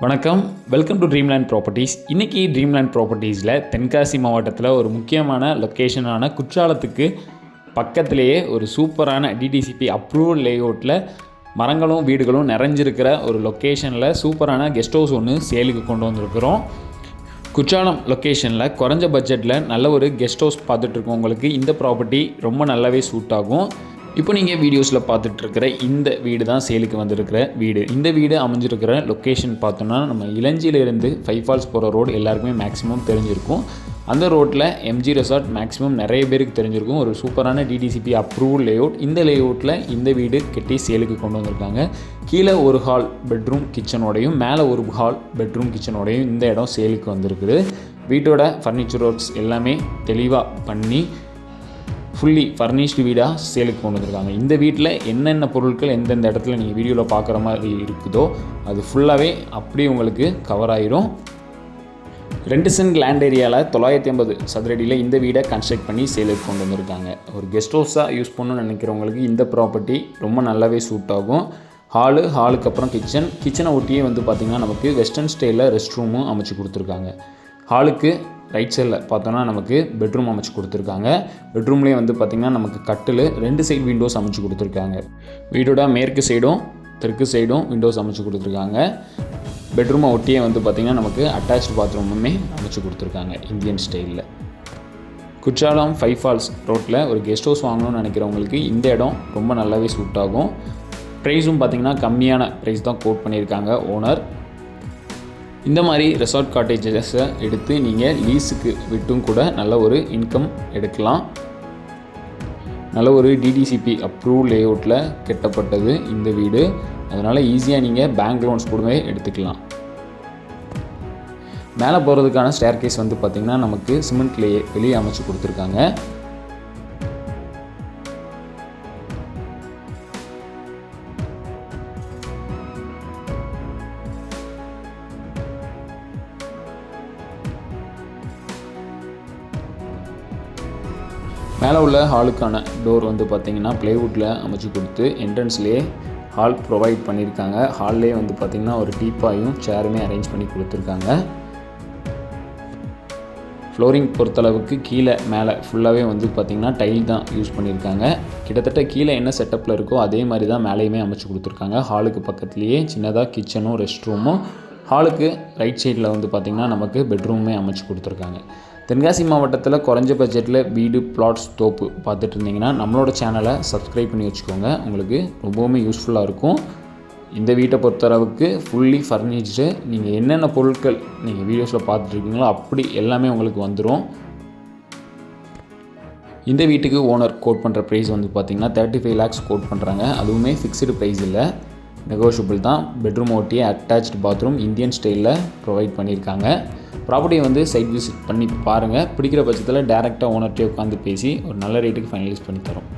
வணக்கம். Welcome to Dreamland properties இன்றைக்கி Dreamland ப்ராப்பர்ட்டிஸில் தென்காசி மாவட்டத்தில் ஒரு முக்கியமான லொக்கேஷனான குற்றாலத்துக்கு பக்கத்திலேயே ஒரு சூப்பரான டிடிசிபி அப்ரூவல் லேஅவுட்டில் மரங்களும் வீடுகளும் நிறைஞ்சிருக்கிற ஒரு லொக்கேஷனில் சூப்பரான கெஸ்ட் ஹவுஸ் ஒன்று சேலுக்கு கொண்டு வந்திருக்கிறோம். குற்றாலம் லொக்கேஷனில் குறைஞ்ச பட்ஜெட்டில் நல்ல ஒரு கெஸ்ட் ஹவுஸ் பார்த்துட்ருக்கோம் உங்களுக்கு. இந்த ப்ராப்பர்ட்டி ரொம்ப நல்லாவே சூட் ஆகும். இப்போ நீங்கள் வீடியோஸில் பார்த்துட்ருக்கிற இந்த வீடு தான் சேலுக்கு வந்திருக்கிற வீடு. இந்த வீடு அமைஞ்சிருக்கிற லொக்கேஷன் பார்த்தோம்னா நம்ம இளஞ்சியிலேருந்து ஃபைவ் ஃபால்ஸ் போகிற ரோடு எல்லாருக்குமே மேக்ஸிமம் தெரிஞ்சிருக்கும். அந்த ரோட்டில் எம்ஜி ரெசார்ட் மேக்ஸிமம் நிறைய பேருக்கு தெரிஞ்சிருக்கும். ஒரு சூப்பரான டிடிசிபி அப்ரூவ் லேஅவுட் இந்த லேஅவுட்டில் இந்த வீடு கட்டி சேலுக்கு கொண்டு வந்திருக்காங்க. கீழே ஒரு ஹால் பெட்ரூம் கிச்சனோடையும் மேலே ஒரு ஹால் பெட்ரூம் கிச்சனோடையும் இந்த இடம் சேலுக்கு வந்திருக்குது. வீட்டோட ஃபர்னிச்சர் ஒர்க்ஸ் எல்லாமே தெளிவாக பண்ணி ஃபுல்லி ஃபர்னிஷ்டு வீடாக சேலுக்கு கொண்டு வந்திருக்காங்க. இந்த வீட்டில் என்னென்ன பொருட்கள் எந்தெந்த இடத்துல நீங்கள் வீடியோவில் பார்க்குற மாதிரி இருக்குதோ அது ஃபுல்லாகவே அப்படியே உங்களுக்கு கவர் ஆயிரும். ரெண்டு சென்ட் லேண்ட் ஏரியாவில் தொள்ளாயிரத்தி ஐம்பது சதுரடியில் இந்த வீடை கன்ஸ்ட்ரக்ட் பண்ணி சேலுக்கு கொண்டு வந்திருக்காங்க. ஒரு கெஸ்ட் ஹவுஸாக யூஸ் பண்ணணும்னு நினைக்கிறவங்களுக்கு இந்த ப்ராப்பர்ட்டி ரொம்ப நல்லாவே சூட் ஆகும். ஹாலு ஹாலுக்கு அப்புறம் கிச்சன் கிச்சனை ஒட்டியே வந்து பார்த்திங்கன்னா நமக்கு வெஸ்டர்ன் ஸ்டைலில் ரெஸ்ட் ரூமும் அமைச்சு கொடுத்துருக்காங்க. ஹாலுக்கு ரைட் சைடில் பார்த்தோன்னா நமக்கு பெட்ரூம் அமைச்சு கொடுத்துருக்காங்க. பெட்ரூம்லேயே வந்து பார்த்திங்கன்னா நமக்கு கட்டில் ரெண்டு சைடு விண்டோஸ் அமைச்சு கொடுத்துருக்காங்க. வீடோட மேற்கு சைடும் தெற்கு சைடும் விண்டோஸ் அமைச்சு கொடுத்துருக்காங்க. பெட்ரூமை ஒட்டியே வந்து பார்த்திங்கன்னா நமக்கு அட்டாச்டு பாத்ரூமுமே அமைச்சு கொடுத்துருக்காங்க இந்தியன் ஸ்டைலில் குற்றாலம் ஃபைவ் ஃபால்ஸ் ரோட்டில் ஒரு கெஸ்ட் ஹவுஸ் வாங்கணும்னு நினைக்கிறவங்களுக்கு இந்த இடம் ரொம்ப நல்லாவே சூட் ஆகும். ப்ரைஸும் பார்த்திங்கன்னா கம்மியான ப்ரைஸ் தான் கோட் பண்ணியிருக்காங்க ஓனர் இந்த மாதிரி ரெசார்ட் காட்டேஜஸை எடுத்து நீங்கள் லீஸுக்கு விட்டும் கூட நல்ல ஒரு இன்கம் எடுக்கலாம். நல்ல ஒரு டிடிசிபி அப்ரூவ் லேஅவுட்டில் கட்டப்பட்டது இந்த வீடு. அதனால் ஈஸியாக நீங்கள் பேங்க் லோன்ஸ் கூடவே எடுத்துக்கலாம். மேலே போகிறதுக்கான ஸ்டேர் கேஸ் வந்து பார்த்திங்கன்னா நமக்கு சிமெண்ட்லேயே வெளியே அமைச்சு கொடுத்துருக்காங்க. மேலே உள்ள ஹாலுக்கான டோர் வந்து பார்த்திங்கன்னா ப்ளேவுட்டில் அமைச்சு கொடுத்து என்ட்ரன்ஸ்லேயே ஹால் ப்ரொவைட் பண்ணியிருக்காங்க. ஹால்லே வந்து பார்த்திங்கன்னா ஒரு டீப்பாயும் சேருமே அரேஞ்ச் பண்ணி கொடுத்துருக்காங்க. ஃப்ளோரிங் பொறுத்தளவுக்கு கீழே மேலே ஃபுல்லாகவே வந்து பார்த்திங்கன்னா டைல் தான் யூஸ் பண்ணியிருக்காங்க. கிட்டத்தட்ட கீழே என்ன செட்டப்பில் இருக்கோ அதே மாதிரி தான் மேலேயுமே அமைச்சு கொடுத்துருக்காங்க. ஹாலுக்கு பக்கத்துலேயே சின்னதாக கிச்சனும் ரெஸ்ட் ரூமும் ஹாலுக்கு ரைட் சைடில் வந்து பார்த்திங்கன்னா நமக்கு பெட்ரூமே அமைச்சு கொடுத்துருக்காங்க. தென்காசி மாவட்டத்தில் குறைஞ்ச பட்ஜெட்டில் வீடு பிளாட்ஸ் தோப்பு பார்த்துட்டு இருந்தீங்கன்னா நம்மளோட சேனலை சப்ஸ்கிரைப் பண்ணி வச்சுக்கோங்க. உங்களுக்கு ரொம்பவுமே யூஸ்ஃபுல்லாக இருக்கும். இந்த வீட்டை பொறுத்தளவுக்கு ஃபுல்லி ஃபர்னிஷ்டு நீங்கள் என்னென்ன பொருட்கள் நீங்கள் வீடியோஸில் பார்த்துட்ருக்கீங்களோ அப்படி எல்லாமே உங்களுக்கு வந்துடும் இந்த வீட்டுக்கு ஓனர் கோட் பண்ணுற ப்ரைஸ் வந்து பார்த்திங்கன்னா தேர்ட்டி ஃபைவ் லேக்ஸ் கோட் பண்ணுறாங்க அதுவுமே ஃபிக்ஸ்டு ப்ரைஸ் இல்லை. நெகோஷியபிள் தான். பெட்ரூம் ஓட்டி attached bathroom Indian style provide பண்ணியிருக்காங்க. ப்ராப்பர்ட்டியை வந்து சைட் விசிட் பண்ணி பாருங்கள் பிடிக்கிற பட்சத்தில் டேரெக்டாக ஓனர்கிட்டே உட்காந்து பேசி ஒரு நல்ல ரேட்டுக்கு ஃபைனலைஸ் பண்ணி தரோம்.